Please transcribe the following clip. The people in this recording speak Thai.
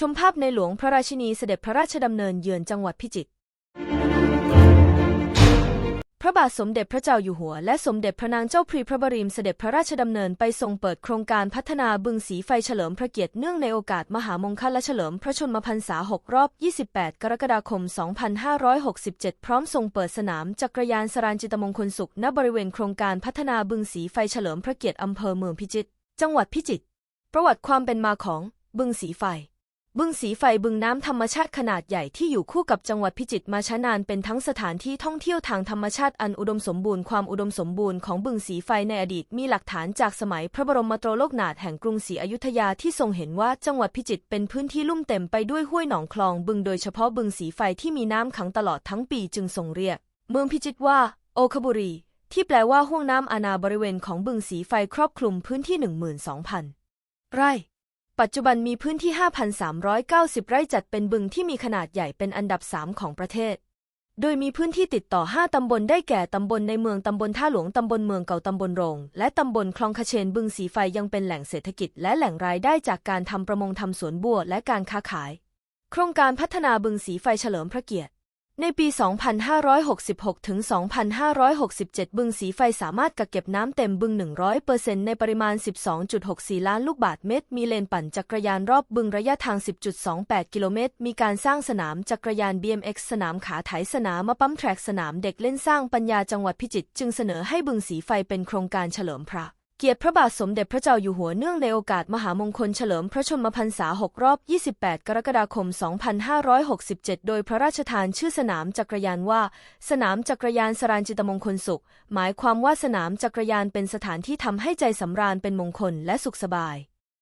ชมภาพในหลวงพระราชินีเสด็จพระราชดำเนินเยือนจังหวัดพิจิตร พระบาทสมเด็จพระเจ้าอยู่หัว และสมเด็จพระนางเจ้าพรีพระบรมเสด็จพระราชดำเนินไปทรงเปิดโครงการพัฒนาบึงสีไฟเฉลิมพระเกียรติเนื่องในโอกาสมหามงคลและเฉลิมพระชนมพรรษา 6 รอบ 28 กรกฎาคม 2567 พร้อมทรงเปิดสนามจักรยานสรานจิตมงคลสุข ณ บริเวณโครงการพัฒนาบึงสีไฟเฉลิมพระเกียรติอำเภอเมืองพิจิตร จังหวัดพิจิตร ประวัติความเป็นมาของบึงสีไฟ บึงสีไฟบึงน้ำธรรมชาติขนาดใหญ่ที่อยู่คู่กับจังหวัดพิจิตรมาช้านานเป็นทั้งสถานที่ท่องเที่ยวทางธรรมชาติอันอุดมสมบูรณ์ความอุดมสมบูรณ์ของบึงสีไฟในอดีตมีหลักฐานจากสมัยพระบรมโตรโลกนาถแห่งกรุงศรีอยุธยาที่ทรงเห็นว่าจังหวัดพิจิตรเป็นพื้นที่ลุ่มเต็มไปด้วยห้วยหนองคลอง บึงโดยเฉพาะบึงสีไฟที่มีน้ำขังตลอดทั้งปีจึงทรงเรียก เมืองพิจิตรว่า โอคบุรี ที่แปลว่าห้วงน้ำอาณาบริเวณของบึงสีไฟครอบคลุมพื้นที่ 12,000 ไร่ ปัจจุบันมีพื้นที่ 5,390 ไร่จัดเป็นบึงที่มีขนาดใหญ่เป็นอันดับ 3 ของประเทศ โดยมีพื้นที่ติดต่อ 5 ตำบลได้แก่ ตำบลในเมือง ตำบลท่าหลวง ตำบลเมืองเก่า ตำบลโรง และตำบลคลองคเชน บึงสีไฟยังเป็นแหล่งเศรษฐกิจ และแหล่งรายได้จากการทำประมงทำสวนบัวและการค้าขาย โครงการพัฒนาบึงสีไฟเฉลิมพระเกียรติ ในปี 2566 ถึง 2567 บึงสีไฟสามารถกักเก็บน้ำเต็มบึง 100%ในปริมาณ 12.64 ล้านลูกบาศก์เมตร มีเลนปั่นจักรยานรอบบึงระยะทาง 10.28 กิโลเมตร มีการสร้างสนามจักรยาน BMX สนามขาไถสนามมาปั๊มแทร็กสนามเด็กเล่นสร้างปัญญาจังหวัดพิจิตรจึงเสนอให้บึงสีไฟเป็นโครงการเฉลิมพระ เกียรติพระบาทสมเด็จพระเจ้าอยู่หัวเนื่องในโอกาสมหามงคลเฉลิมพระชนมพรรษา 6 รอบ 28 กรกฎาคม 2567 โดยพระราชทานชื่อสนามจักรยานว่า สนามจักรยานสรานจิตมงคลสุข หมายความว่าสนามจักรยานเป็นสถานที่ทำให้ใจสำราญเป็นมงคลและสุขสบาย